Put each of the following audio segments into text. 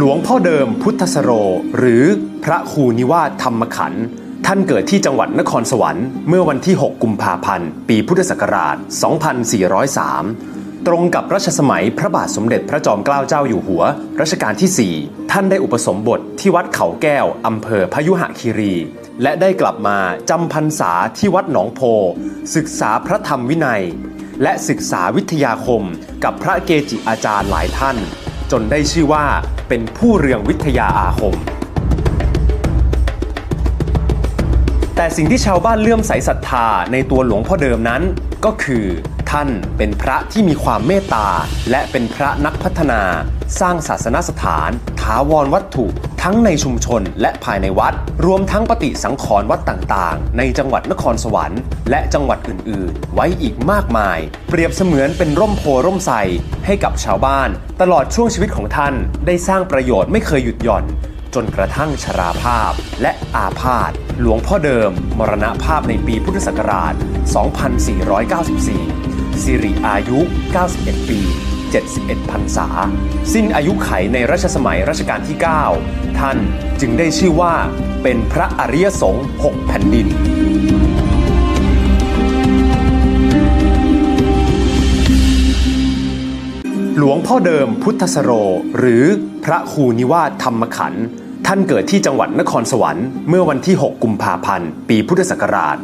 หลวงพ่อเดิมพุทธสโร หรือพระครูนิวาธรรมขันธ์ท่านเกิดที่จังหวัดนครสวรรค์เมื่อวันที่ 6 กุมภาพันธ์ ปีพุทธศักราช 2403 ตรงกับรัชสมัยพระบาทสมเด็จพระจอมเกล้าเจ้าอยู่หัว รัชกาลที่ 4 ท่านได้อุปสมบทที่วัดเขาแก้ว อำเภอพยุหคีรี และได้กลับมาจำพรรษาที่วัดหนองโพ ศึกษาพระธรรมวินัย และศึกษาวิทยาคมกับพระเกจิอาจารย์หลายท่าน จนได้ชื่อว่าเป็นผู้เรืองวิทยาอาคม แต่สิ่งที่ชาวบ้านเลื่อมใสศรัทธาในตัวหลวงพ่อเดิมนั้นก็คือ ท่านเป็นพระที่มีความเมตตา และเป็นพระนักพัฒนา สร้างศาสนสถานถาวรวัตถุ ทั้งในชุมชนและภายในวัด รวมทั้งปฏิสังขรณ์วัดต่างๆ ในจังหวัดนครสวรรค์ และจังหวัดอื่นๆ ไว้อีกมากมาย เปรียบเสมือนเป็นร่มโพร่มไทรให้กับชาวบ้าน ตลอดช่วงชีวิตของท่าน ได้สร้างประโยชน์ไม่เคยหยุดหย่อนจนกระทั่งชราภาพและอาพาธหลวงพ่อเดิม มรณภาพในปีพุทธศักราช 2494 สิริอายุ 91 ปี 71พรรษา สิ้นอายุไขในรัชสมัยรัชกาลที่ 9 ท่านจึงได้ชื่อว่าเป็นพระอริยสงฆ์6แผ่นดินหลวงพ่อเดิมพุทธสโร หรือพระครูนิวาธรรมขันธ์ท่านเกิดที่จังหวัดนครสวรรค์เมื่อวันที่ 6 กุมภาพันธ์ ปีพุทธศักราช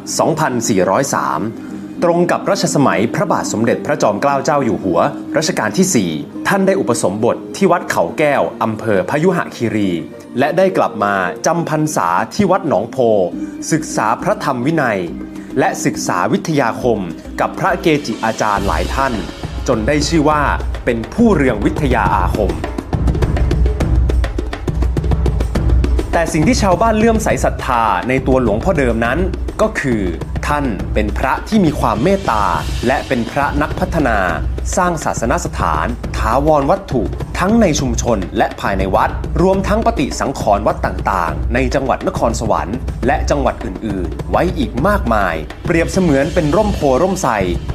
2403 ตรงกับรัชสมัยพระบาทสมเด็จพระจอมเกล้าเจ้าอยู่หัว รัชกาลที่ 4 ท่านได้อุปสมบทที่วัดเขาแก้ว อำเภอพยุหคีรี และได้กลับมาจำพรรษาที่วัดหนองโพ ศึกษาพระธรรมวินัย และศึกษาวิทยาคมกับพระเกจิอาจารย์หลายท่าน จนได้ชื่อว่าเป็นผู้เรืองวิทยาอาคม แต่สิ่งที่ชาวบ้านเลื่อมใสศรัทธาในตัวหลวงพ่อเดิมนั้นก็คือ ท่านเป็นพระที่มีความเมตตา และเป็นพระนักพัฒนา สร้างศาสนสถานถาวรวัตถุ ทั้งในชุมชนและภายในวัด รวมทั้งปฏิสังขรณ์วัดต่างๆ ในจังหวัดนครสวรรค์ และจังหวัดอื่นๆ ไว้อีกมากมาย เปรียบเสมือนเป็นร่มโพร่มไทร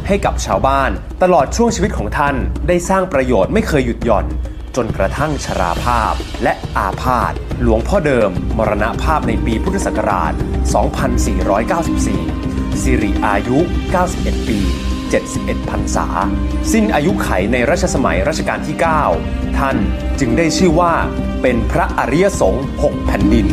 ให้กับชาวบ้าน ตลอดช่วงชีวิตของท่าน ได้สร้างประโยชน์ไม่เคยหยุดหย่อนจนกระทั่งชราภาพและอาพาธหลวงพ่อเดิม มรณภาพในปีพุทธศักราช 2494 สิริอายุ 91 ปี 71พรรษา สิ้นอายุไขในรัชสมัยรัชกาลที่ 9 ท่านจึงได้ชื่อว่าเป็นพระอริยสงฆ์6แผ่นดิน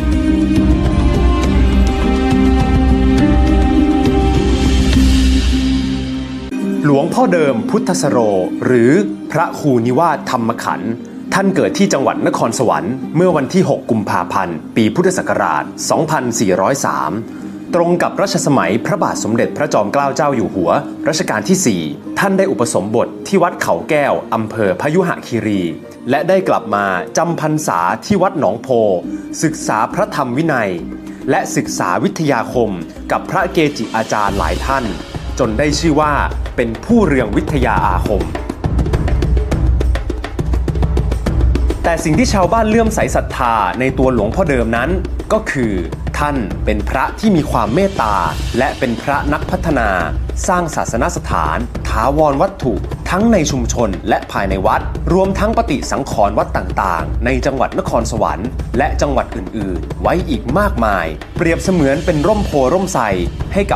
หลวงพ่อเดิมพุทธสโร หรือพระครูนิวาธรรมขันธ์ท่านเกิดที่จังหวัดนครสวรรค์เมื่อวันที่ 6 กุมภาพันธ์ ปีพุทธศักราช 2403 ตรงกับรัชสมัยพระบาทสมเด็จพระจอมเกล้าเจ้าอยู่หัว รัชกาลที่ 4 ท่านได้อุปสมบทที่วัดเขาแก้ว อำเภอพยุหคีรี และได้กลับมาจำพรรษาที่วัดหนองโพ ศึกษาพระธรรมวินัย และศึกษาวิทยาคมกับพระเกจิอาจารย์หลายท่าน จนได้ชื่อว่าเป็นผู้เรืองวิทยาอาคมแต่สิ่งที่ชาวบ้านเลื่อมใสศรัทธาในตัวหลวงพ่อเดิมนั้นก็คือ ท่านเป็นพระที่มีความเมตตา และเป็นพระนักพัฒนา สร้างศาสนสถานถาวรวัตถุทั้งในชุมชนและภายในวัด รวมทั้งปฏิสังขรณ์วัดต่างๆ ในจังหวัดนครสวรรค์และจังหวัดอื่นๆ ไว้อีกมากมาย เปรียบเสมือนเป็นร่มโพร่มไทรให้กับ